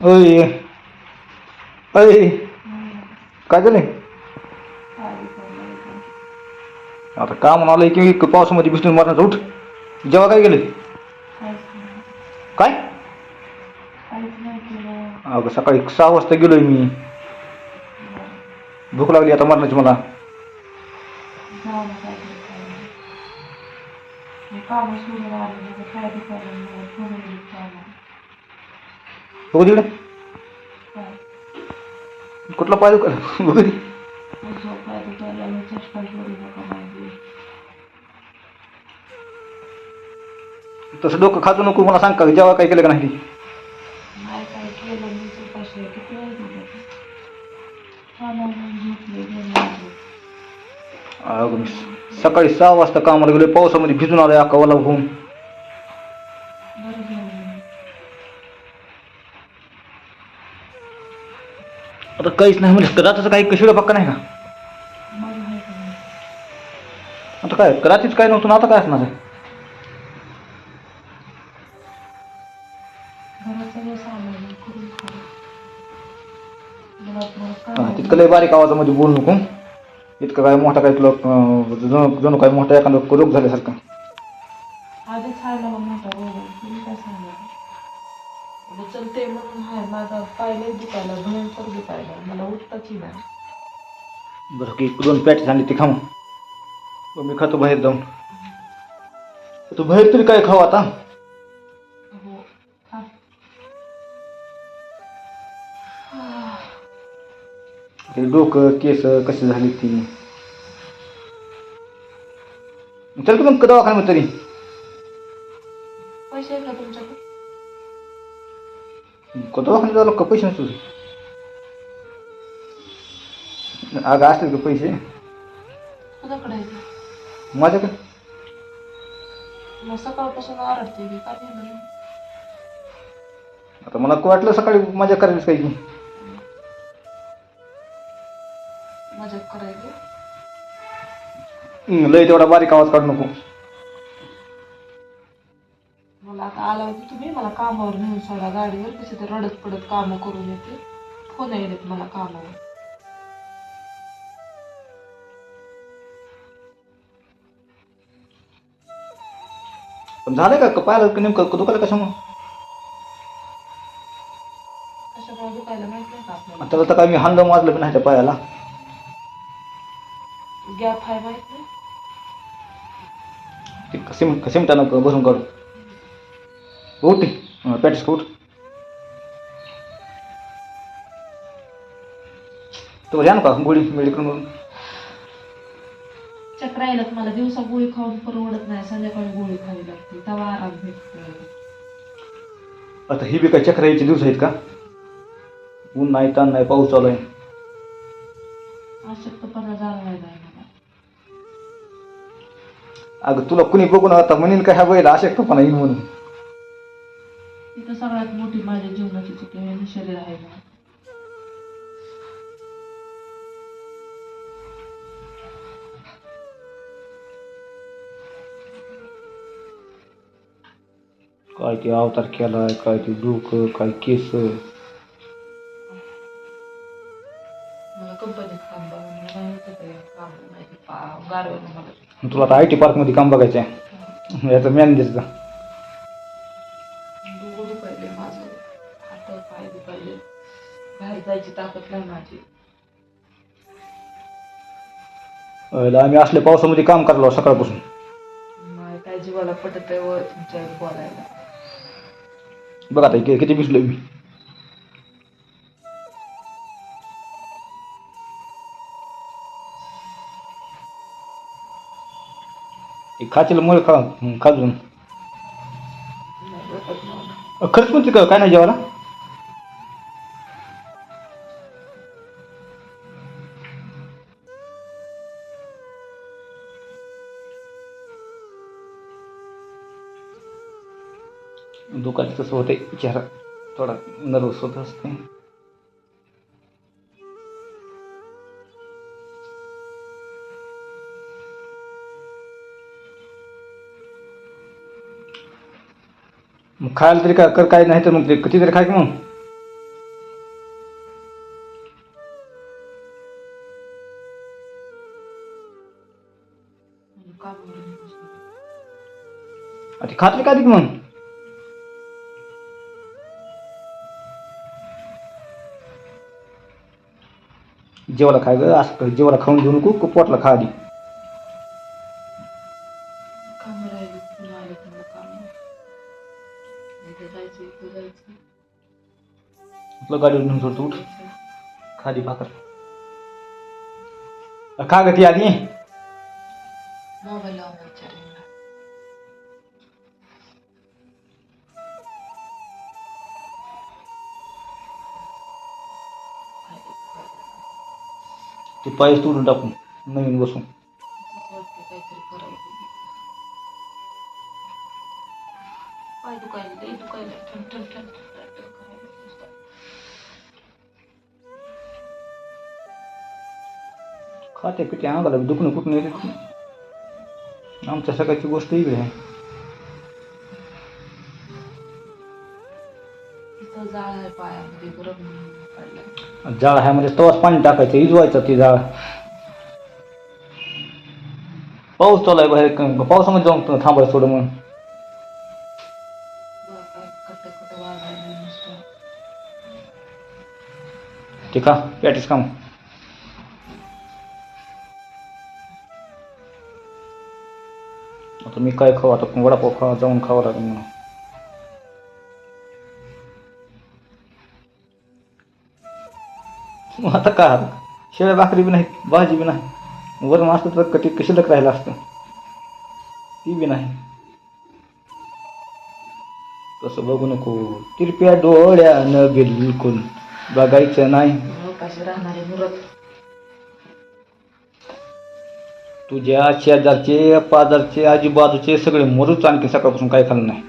अय अय काय झालंय? आता का म्हणाल की पावसामध्ये भिजून मारण्याचं. उठ. जेव्हा काय गेले काय? अगं सकाळी सहा वाजता गेलोय मी. भूक लागली आता मरणाची मला. बघू तिकडे. कुठला पाय दुकान बघू दे. तसं डोकं खाजू नको मला सांग का जेव्हा काय केलं का नाही सकाळी सहा वाजता कामाला गेलोय पावसामध्ये भिजून आलोय अक्का ओला होऊन. आता काहीच नाही म्हणजे कदाचित काही कशी पक्का नाही का? आता काय कदाचित काय नव्हतं ना आता काय असणार आहे? हा, तितकं लय बारीक आवाजामध्ये बोलू नको. इतकं काय मोठा काय तुला अं, जणू जणू काय मोठा एखादा रोग झाल्यासारखा. माझा दुखायला भयंकर दुखायला मला उठताच नाही. बरं की दोन पॅट झाली ती खाऊ मग मी खातो बाहेर जाऊन. तू बाहेर तरी काय खाऊ आता? हो खा. ते डोकं केस कशी झाली ती? चल की मग दवाखान्यात तरी. पैसे आहे का तुमच्याकडे? झालं का पैसे नसतो अगं असतील का पैसे? माझ्याकडे? मग सकाळपासून आरडते की का नेलं नाही? आता मला वाटलं सकाळी मजा करायला काही. की मजा करायची? हं, लय तेवढा बारीक आवाज काढू नको. आता आला होता तुम्ही मला कामावर नेऊन सोडा गाडीवर कशी ते रडत पडत कामं करून येते. फोन येतात मला कामावर. पण झालं का? पाहिलं का नेमकं? दुखायला कशामुळं? कशामुळे दुखायला माहीत नाही का आपल्याला? आता तर काय मी हांड मारलं पण नाही त्या पायाला. गॅप आहे माहीत नाही. ते सिम सिमटानं बसून काढू? उठ. पॅटिस उठ. तुला या ना का गोळी मेडिकल म्हणून चक्र यायला मला दिवसा गोळी खाऊन परवडत नाही संध्याकाळी गोळी खावी लागते तेव्हा आराम भेटतो. आता ही बी काय चक्र यायचे दिवस आहेत का? ऊन नाही ताण नाही पाऊस चालू आहे. अशक्तपणा जाणवायला आहे मला अगं तुला कुणी बघून आता म्हणेन का ह्या बैला अशक्तपणा येईल म्हणून? सगळ्यात मोठी माझ्या जीवनाची चुकी हे शरीर आहे. काय ते अवतार केलाय काय ते डोकं काय केस? तुला आता आय टी पार्कमध्ये काम बघायचं आहे याचं मॅनेजरचं. अं, आम्ही असल्या पावसामध्ये काम करायला सकाळपासून. नाही काय जीवाला पटत आहे व तुमच्या बोलायला. बघ आता कि- किती भिजलोय मी. एक खाचेला मुळे खा हं, खाजून. नाही खरंच म्हणते का काय नाही जेवायला? दुखाचं तसं होते. चेहरा थोडा नर्वस होत असते. मग खायला तरी काय कर काय नाही तर मग ते कितीतरी खाय मग. खातली का मग? जेवायला खाय ग असं कर, जेवायला खाऊन घेऊ नको पोटला खा आधी. काम राहिली पुन्हा आले जायचं जायचं आपलं गाडीवर सोडतो उठ. खाली भाकर. खा ग ती आधी. पाय तोडून टाकून नवीन बसून पाय दुखायला दुखायला. खाते पिते अंगाला दुखणं कुठून येते. आमच्या सकाळची गोष्ट वेगळी आहे जाळ आहे पायामध्ये गरम पडलाय. जाळ आहे म्हणजे तवाच पाणी टाकायचं इजवायचं ती जाळ. पाऊस चालू आहे बाहेर क- पावसामध्ये जाऊन थांबायचं थोडं मग बघ काय कट्ट कट्ट वाजायला नुसतं पॅटीस काम. आता मी काय खाऊ आता वडापाव खा जाऊन खावं लागेल म्हणून. मग आता का शेळ्या भाकरी बी नाही भाजी बी नाही. वरण असतं तर कटी शिल्लक राहिलं असतं. ती बी नाही. तसं बघू नको. तिरप्या डोळ्यानं बिलकुल बघायचं नाही. मुरत? तुझ्या शेजारचे पाजारचे आजूबाजूचे सगळे मरूच आणखी सकाळपासून काय खाल्लं नाही.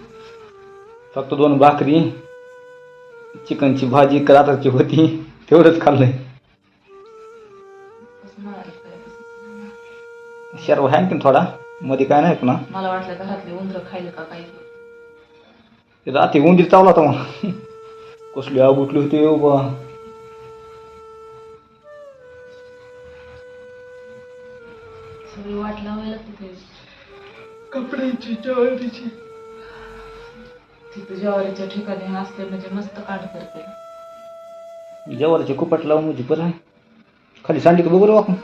फक्त दोन भाकरी चिकनची भाजी रात्राची होती. तेवढंच खाल्लंय. शर्व आहे आणखीन थोडा. मध्ये काय नाही पुन्हा. मला वाटलं घरातले उंदर खायला का काय. ते रात्री उंदीर चावला होता मग कसली आग उठली होती हो बा. सगळी वाट लावायला तिथे कपड्याची ज्वारीची. तिथे ज्वारीच्या ठिकाणी असते म्हणजे मस्त काढ करते. जेवारीचे कुपट लावून म्हणजे बरं आहे. खाली सांडी का बरोबर वाकून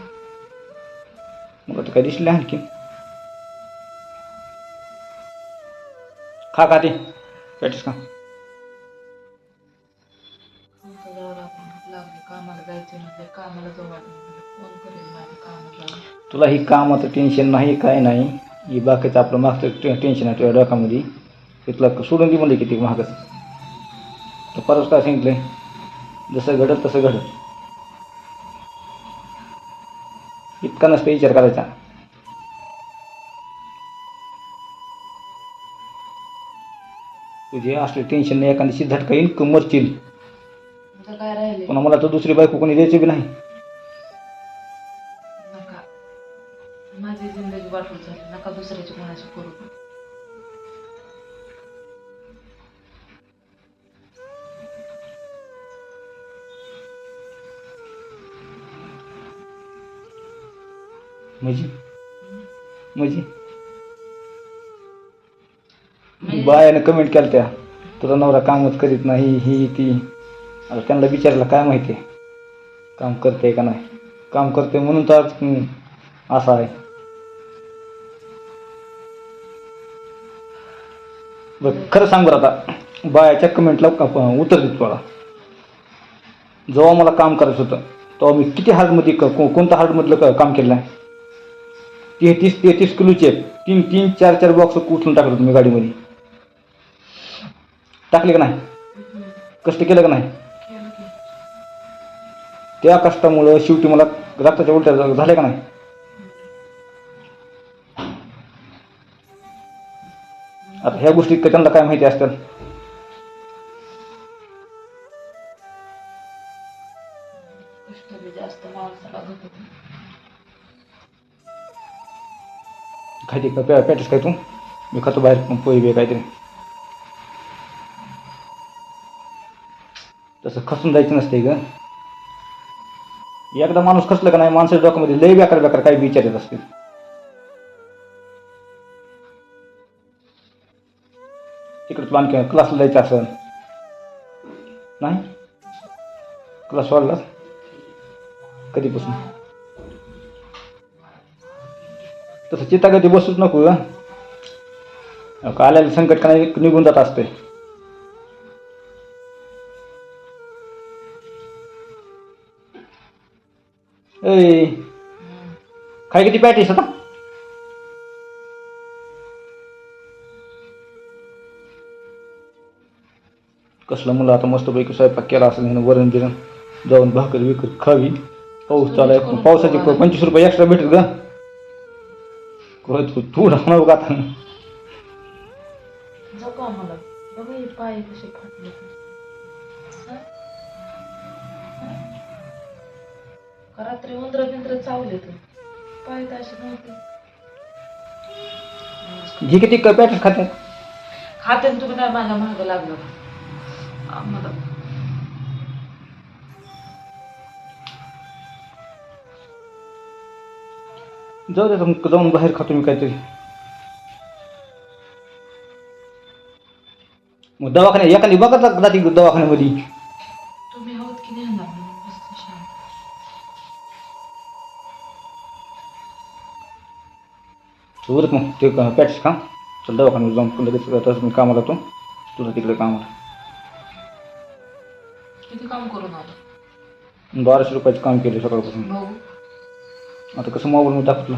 मग आता काय दिसले आणखी खा खा ते. पॅटीस कामाला तुला ही कामाचं टेन्शन नाही काय नाही. ही बाकीचं आपलं मागचं टेन्शन आहे तुझ्या डोक्यामध्ये. ते तुला सोडून दे म्हणले किती महागच तर परत काय सांगितलंय? जसं घडत तसं घडत. इतका नसतं विचार करायचा. तुझे असले टेन्शन नाही एखादी झटका येईल की मरशील तुझं काय राहिले? पुन्हा मला तर दुसरी बायको कोणी द्यायची बी नाही. नका. माझी जिंदगी वाटून झाली. नका दुसऱ्याची कोणाची करू. म्हणजे म्हणजे बायानं कमेंट केल्या त्या तुझा नवरा कामच करीत नाही ही ती. आता त्यांना विचारलं काय माहिती? आहे काम करते का नाही? काम करते म्हणून तर आज हम्म, असा आहे. बरं खरं सांग बरं आता. बायाच्या कमेंटला उत्तर देतो मला जेव्हा मला काम करायचं होतं तेव्हा मी किती हार्डमध्ये क- को- कोणत्या हार्डमधलं क- काम केलं आहे? तेहतीस तेहतीस किलोचे तीन तीन चार चार बॉक्स उचलून टाकलं तुम्ही गाडीमध्ये? टाकले का नाही? कष्ट केलं का नाही? त्या कष्टामुळं शेवटी मला रक्ताच्या उलट्या झाल्या का नाही? आता ह्या गोष्टी त्यांना काय माहिती असतात खायची का पॅ पॅटीस काय तू मी खातो बाहेर पोहे बे काहीतरी. तसं खसून जायचं नसते ग. एकदा माणूस खसलं का नाही माणसाच्या डोक्यामध्ये लय बेकार बेकार काही विचार येत असतील. तिकडे तुला आणखी क्लासला जायचं असेल. नाही? क्लास वाढला कधीपासून? तसं चितागती बसूच नको का का आलेलं संकट का निघून जात असते ए काय किती पॅटीस आता? कसलं मुलं आता मस्तपैकी स्वयंपाक केला असेल वरण बिरण जाऊन भाकर बिकर खावी. पाऊस चालाय पावसाचे पंचवीस रुपये एक्स्ट्रा भेटेल का तू तू राहणार का आता जाऊ का मला बघा हे पाय कसे फाटले का रात्री उंदर बिंद्र चावले तर पाय असे नव्हते घे किती पॅटीस खात्यात खाते ना तुम्ही नाही माझ्या महाग लागलं आम्हाला जाऊ दे जाऊन बाहेर खातो मी काहीतरी मग दवाखान्यात एखादी बघा जा- जाती दवाखान्यामध्ये तुम्ही आहोत की नाही येणार मग मस्त शांत उरत मग ते पॅटीस खा चल दवाखान्यात जाऊन पण लगेच तसं मी कामाला तो। तुला तिकडे कामाला किती काम करून आलं बाराशे रुपयाचं काम केलं सकाळपासून भाऊ आता कसं मोबाईल दाखवलं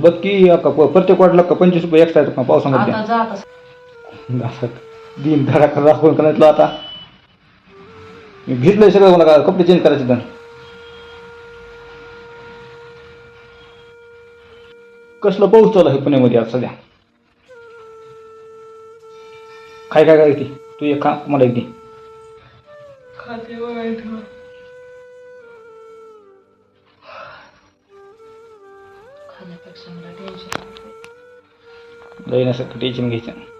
बघ की प- प्रत्येक वाटला का पंचवीस रुपये एक्स्ट्रा येतो का पावसामध्ये? आता जा आता. असं दिन धडाका दाखवून करायचं आता. मी भिजलोय सगळं मला का कपडे चेंज करायचे तर. कसलं पाऊस चालू आहे पुण्यामध्ये आज सध्या? काय काय काय ती तू एक खा मला एक दे. baina sakatee cimgeessanii.